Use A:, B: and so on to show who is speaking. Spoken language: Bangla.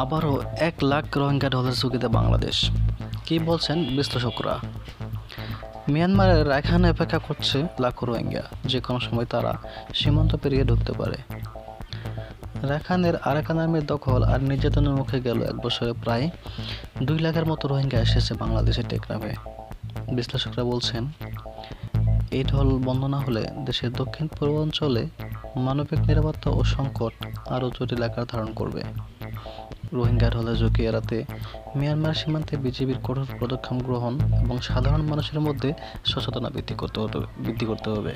A: আবারও এক লাখ রোহিঙ্গা ঢলের ঝুঁকিতে বাংলাদেশ। কি বলছেন বিশ্লেষকরা? মিয়ানমারের রাখানে অপেক্ষা করছে লাখো রোহিঙ্গা, যে কোনো সময় তারা সীমান্ত পেরিয়ে ঢুকতে পারে। রাখানের আরাকান আর্মির দখল আর নির্যাতনের মুখে গেল এক বছরে প্রায় দুই লাখের মতো রোহিঙ্গা এসেছে বাংলাদেশের টেকনাফে। বিশ্লেষকরা বলছেন এই ঢল বন্ধ না হলে দেশের দক্ষিণ পূর্বাঞ্চলে মানবিক নিরাপত্তা ও সংকট আরও জটিল আকার ধারণ করবে। রোহিঙ্গা হলে ঝুঁকি এড়াতে মিয়ানমার সীমান্তে বিজেপির কঠোর পদক্ষেপ গ্রহণ এবং সাধারণ মানুষের মধ্যে সচেতনা বৃদ্ধি করতে হতে বৃদ্ধি করতে হবে।